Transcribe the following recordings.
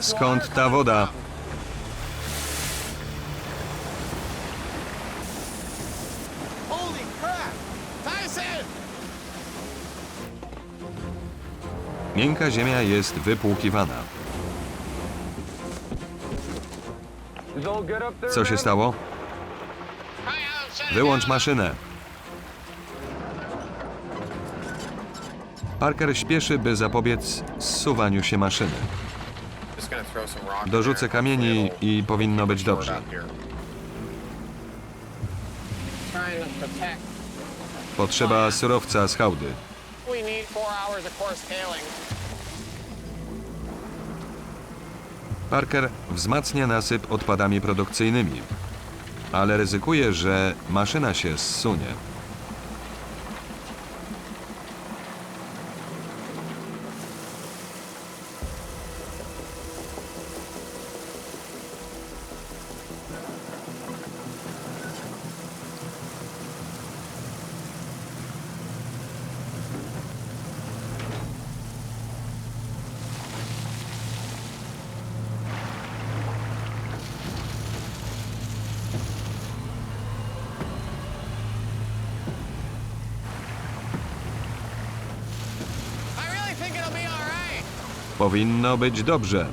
Skąd ta woda? Miękka ziemia jest wypłukiwana. Co się stało? Wyłącz maszynę. Parker śpieszy, by zapobiec zsuwaniu się maszyny. Dorzucę kamieni i powinno być dobrze. Potrzeba surowca z hałdy. Parker wzmacnia nasyp odpadami produkcyjnymi, ale ryzykuje, że maszyna się zsunie. Powinno być dobrze.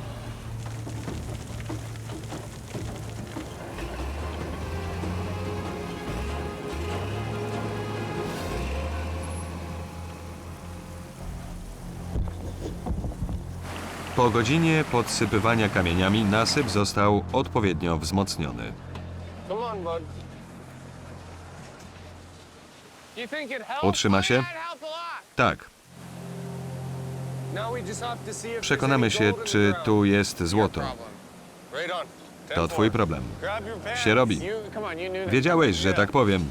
Po godzinie podsypywania kamieniami nasyp został odpowiednio wzmocniony. Utrzyma się? Tak, przekonamy się, czy tu jest złoto. To twój problem. Się robi. Wiedziałeś, że tak powiem.